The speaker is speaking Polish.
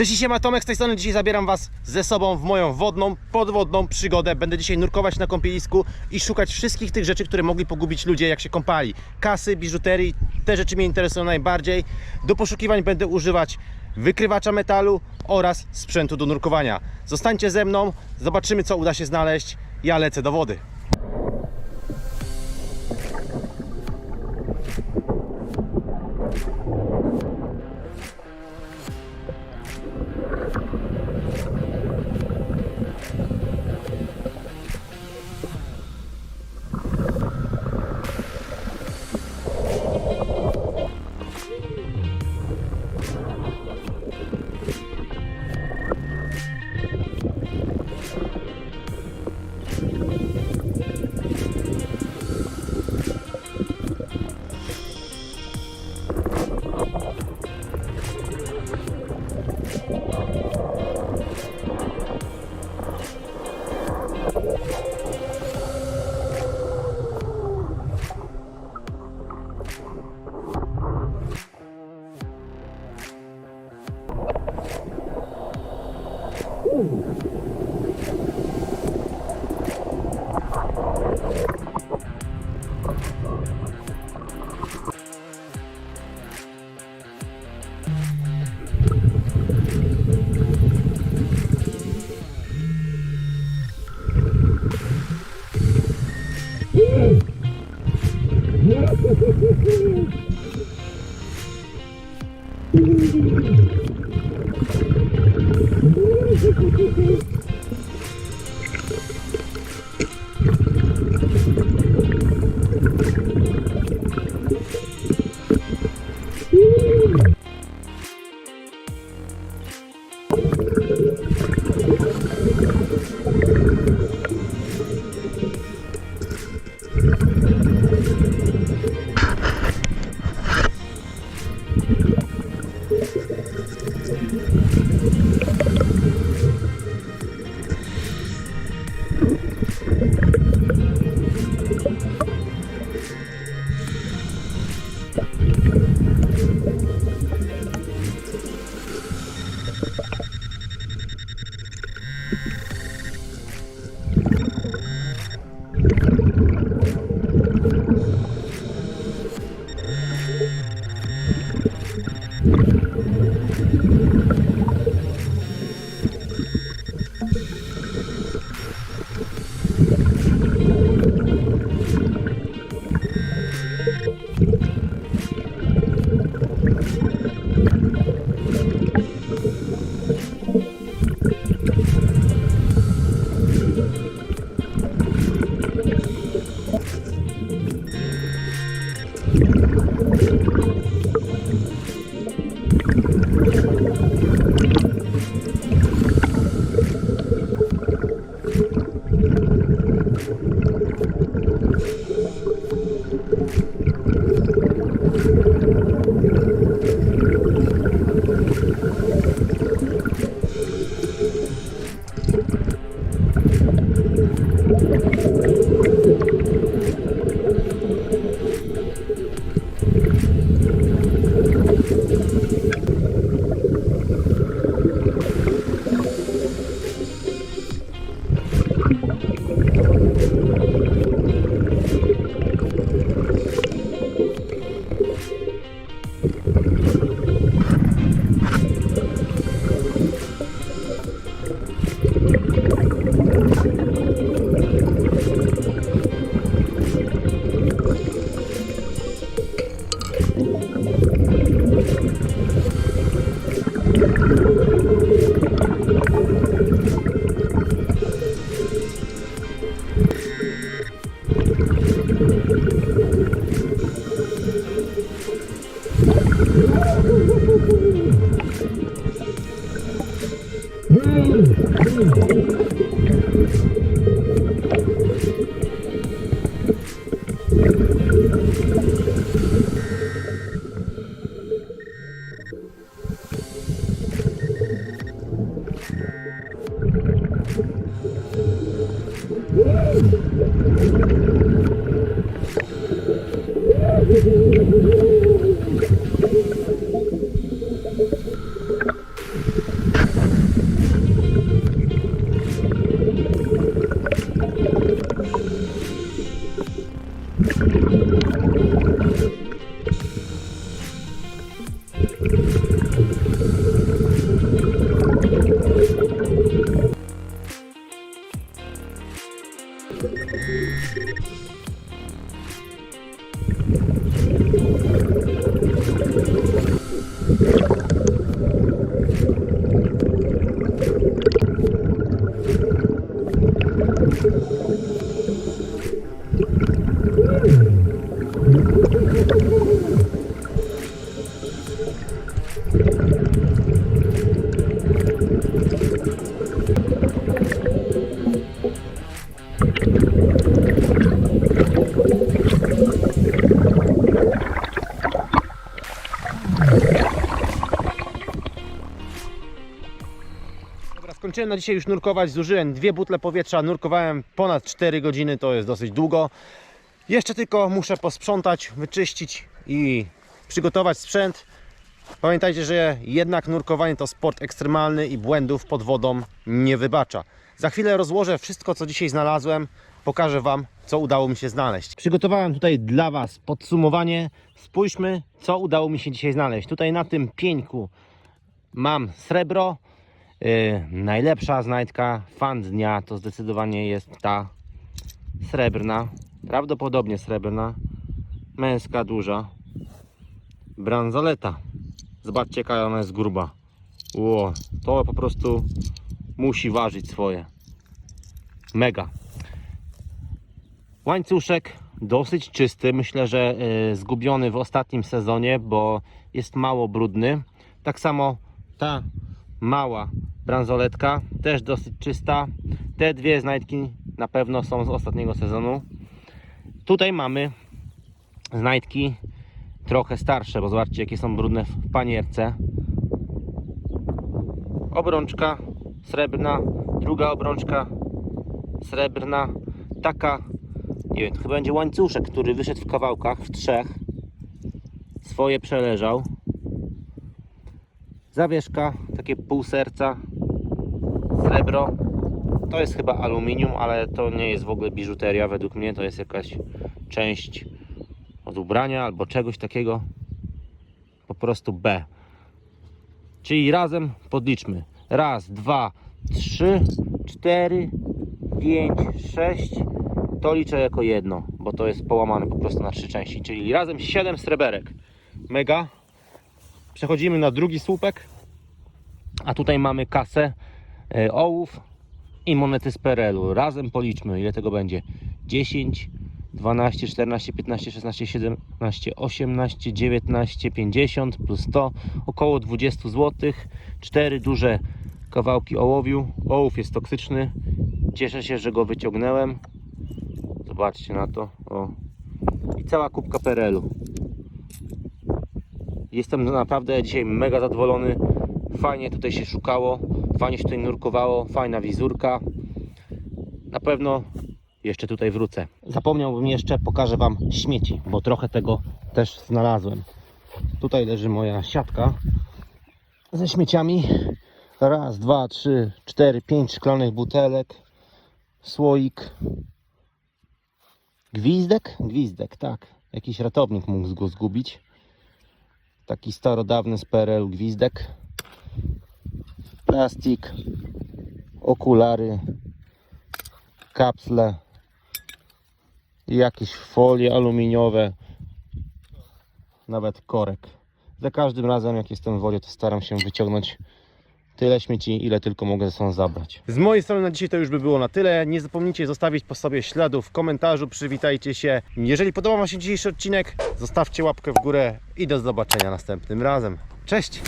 Cześć, siema Tomek z tej strony. Dzisiaj zabieram Was ze sobą w moją wodną, podwodną przygodę. Będę dzisiaj nurkować na kąpielisku i szukać wszystkich tych rzeczy, które mogli pogubić ludzie jak się kąpali. Kasy, biżuterii, te rzeczy mnie interesują najbardziej. Do poszukiwań będę używać wykrywacza metalu oraz sprzętu do nurkowania. Zostańcie ze mną, zobaczymy co uda się znaleźć. Ja lecę do wody. Woo! Skończyłem na dzisiaj już nurkować, zużyłem dwie butle powietrza, nurkowałem ponad 4 godziny, to jest dosyć długo. Jeszcze tylko muszę posprzątać, wyczyścić i przygotować sprzęt. Pamiętajcie, że jednak nurkowanie to sport ekstremalny i błędów pod wodą nie wybacza. Za chwilę rozłożę wszystko, co dzisiaj znalazłem. Pokażę Wam, co udało mi się znaleźć. Przygotowałem tutaj dla Was podsumowanie. Spójrzmy, co udało mi się dzisiaj znaleźć. Tutaj na tym pieńku mam srebro. Yy, najlepsza znajdka fan dnia to zdecydowanie jest ta srebrna. Prawdopodobnie srebrna. Męska, duża. Bransoleta. Zobaczcie, jaka ona jest gruba. Ło, to po prostu musi ważyć swoje. Mega. Łańcuszek dosyć czysty. Myślę, że y, zgubiony w ostatnim sezonie, bo jest mało brudny. Tak samo ta mała bransoletka też dosyć czysta. Te dwie znajdki na pewno są z ostatniego sezonu. Tutaj mamy znajdki trochę starsze, bo zobaczcie jakie są brudne w panierce. Obrączka srebrna, druga obrączka srebrna, taka, nie wiem, to chyba będzie łańcuszek, który wyszedł w kawałkach, w trzech. Swoje przeleżał. Zawieszka, takie pół serca, srebro. To jest chyba aluminium, ale to nie jest w ogóle biżuteria, według mnie to jest jakaś część od ubrania albo czegoś takiego. Po prostu B. Czyli razem podliczmy. Raz, dwa, trzy, cztery, pięć, sześć. To liczę jako jedno, bo to jest połamane po prostu na trzy części. Czyli razem siedem sreberek. Mega. Przechodzimy na drugi słupek. A tutaj mamy kasę, e, ołów i monety z PRL-u. Razem policzmy, ile tego będzie. 10, 12, 14, 15, 16, 17, 18, 19, 50 plus 100, około 20 zł. Cztery duże kawałki ołowiu. Ołów jest toksyczny. Cieszę się, że go wyciągnąłem. Zobaczcie na to. O. I cała kubka PRL-u. Jestem naprawdę dzisiaj mega zadowolony. Fajnie tutaj się szukało, fajnie się tutaj nurkowało, fajna wizurka. Na pewno jeszcze tutaj wrócę. Zapomniałbym jeszcze, pokażę Wam śmieci, bo trochę tego też znalazłem. Tutaj leży moja siatka ze śmieciami. Raz, dwa, trzy, cztery, pięć szklanych butelek, słoik, gwizdek, gwizdek, tak. Jakiś ratownik mógł go zgubić. Taki starodawny z PRL gwizdek. Plastik, okulary, kapsle, jakieś folie aluminiowe, nawet korek. Za każdym razem jak jestem w wodzie to staram się wyciągnąć tyle śmieci, ile tylko mogę ze sobą zabrać. Z mojej strony na dzisiaj to już by było na tyle. Nie zapomnijcie zostawić po sobie śladów w komentarzu, przywitajcie się. Jeżeli podobał Wam się dzisiejszy odcinek, zostawcie łapkę w górę i do zobaczenia następnym razem. Cześć!